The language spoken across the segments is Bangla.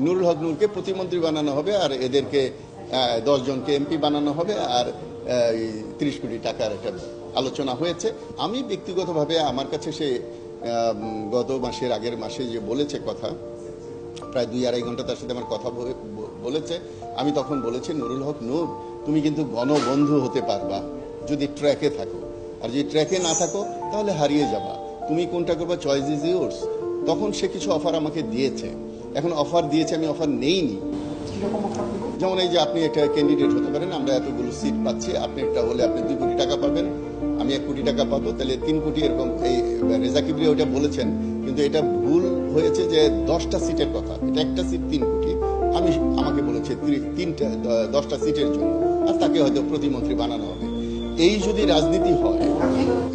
নুরুল হক নূরকে প্রতিমন্ত্রী বানানো হবে আর এদেরকে জনকে এমপি বানানো হবে আর তিরিশ কোটি টাকার একটা আলোচনা হয়েছে। আমি ব্যক্তিগতভাবে আমার কাছে সে গত মাসের আগের মাসে যে বলেছে কথা, প্রায় দুই আড়াই ঘণ্টা তার সাথে আমার কথা বলে- বলেছে। আমি তখন বলেছি, নুরুল হক, নূর, তুমি কিন্তু গণবন্ধু হতে পারবা যদি ট্র্যাকে থাকো। আর যদি ট্র্যাকে না থাকো, তাহলে হারিয়ে যাবা। তুমি কোনটা করবা? Choice is yours. তখন সে কিছু অফার আমাকে দিয়েছে। এখন অফার দিয়েছে আমি অফার নেইনি। যেমন এই যে আপনি একটা ক্যান্ডিডেট হতে পারেন আমরা এতগুলো সিট পাচ্ছি আপনি একটা হলে আপনি দুই কোটি টাকা পাবেন আমি এক কোটি টাকা পাবো তাহলে তিন কোটি এরকম এই রেজা কিবরি ওটা বলেছেন কিন্তু এটা ভুল হয়েছে যে দশটা সিটের কথা এটা একটা সিট তিন কোটি আমি আমাকে বলেছে তিনটা দশটা সিটের জন্য আর তাকে হয়তো প্রতিমন্ত্রী বানানো হবে। এই যদি রাজনীতি হয়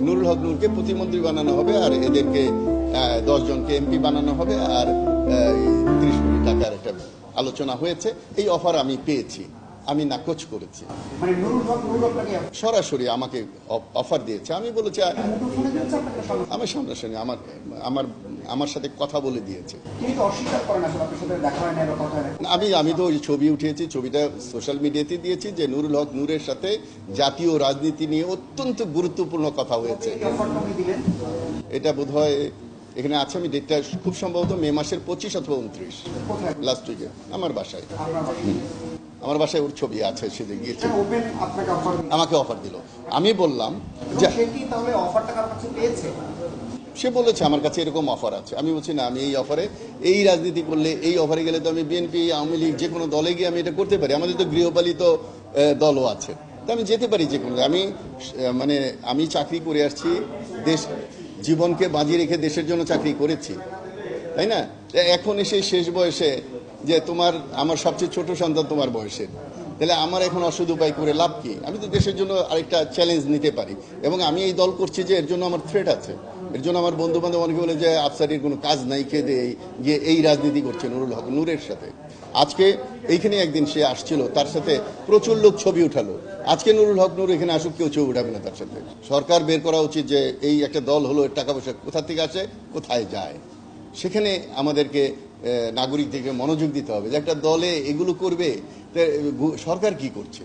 নুরুল হক নূরকে প্রতিমন্ত্রী বানানো হবে আর এদেরকে দশ জনকে এমপি বানানো হবে আর তিরিশ কোটি টাকার একটা আলোচনা হয়েছে এই অফার আমি পেয়েছি আমি নাকচ করেছি। মানে সরাসরি আমাকে অফার দিয়েছে আমি বলেছি আ- মুঠোফোনে দিয়েছে আপনাকে সামনে আমার সামনাসামনি আমার আমার আমার সাথে কথা বলে দিয়েছে। আমি আমি তো ওই ছবি উঠিয়েছি ছবিটা সোশ্যাল মিডিয়াতে দিয়েছি যে নুরুল হক নূরের সাথে জাতীয় রাজনীতি নিয়ে অত্যন্ত গুরুত্বপূর্ণ কথা হয়েছে। এটা বোধহয় এখানে আছে আমি ডেটটা খুব সম্ভবত মে মাসের পঁচিশ অথবা উনত্রিশ লাস্ট উইকে আমার বাসায়। আমার বাসায় ওর ছবি আছে সেদিন গিয়েছে অফার আমাকে অফার দিল। আমি বললাম যে সে তাহলে অফারটা কাছে পেয়েছে? সে বলেছে, আমার কাছে এরকম অফার আছে। আমি বলছি, না, আমি এই অফারে এই রাজনীতি করলে এই অফারে গেলে তো আমি বিএনপি আওয়ামী লীগ যে কোনো দলে গিয়ে আমি এটা করতে পারি। আমাদের তো গৃহপালিত দলও আছে। তো আমি যেতে পারি যে কোনো আমি মানে আমি চাকরি করে আসছি, দেশ, জীবনকে বাজি রেখে দেশের জন্য চাকরি করেছি। তাই না? এখন এসে শেষ বয়সে যে তোমার, আমার সবচেয়ে ছোট সন্তান তোমার বয়সের। তাহলে আমার এখন অসুদ উপায় করে লাভ কি? আমি তো দেশের জন্য আরেকটা চ্যালেঞ্জ নিতে পারি। এবং আমি এই দল করছি যে এর জন্য আমার থ্রেট আছে। এর জন্য আমার বন্ধু বান্ধব অনেকে বলে যে আফসারির কোনো কাজ নাই খেয়ে গিয়ে এই রাজনীতি করছে নুরুল হক নূরের সাথে। আজকে এইখানে একদিন সে আসছিল তার সাথে প্রচুর লোক ছবি উঠালো। আজকে নুরুল হক নূর এখানে আসুক কেউ ছবি উঠাবে না তার সাথে। সরকার বের করা উচিত যে এই একটা দল হলো এর টাকা পয়সা কোথা থেকে আসে কোথায় যায়। সেখানে আমাদেরকে আহ, নাগরিকদেরকে মনোযোগ দিতে হবে যে একটা দলে এগুলো করবে সরকার কি করছে?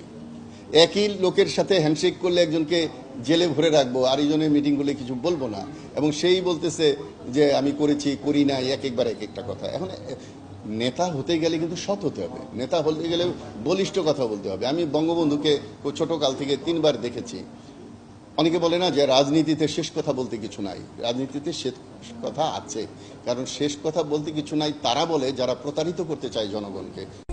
একই লোকের সাথে হ্যান্ডশেক করলে একজনকে জেলে ভরে রাখব আর এইজনের মিটিং করলে কিছু বলব না। এবং সেই বলতেছে যে, আমি করেছি, করি না এক একবার এক একটা কথা। এখন নেতা হতে গেলে কিন্তু সৎ হতে হবে। নেতা হতে গেলে বলিষ্ঠ কথা বলতে হবে। আমি বঙ্গবন্ধুকে ছোট কাল থেকে তিনবার দেখেছি। অনেকে বলে না যে, রাজনীতিতে শেষ কথা বলতে কিছু নাই। রাজনীতিতে শেষ কথা আছে। কারণ শেষ কথা বলতে কিছু নাই, তারা বলে, যারা প্রতারিত করতে চায় জনগণকে।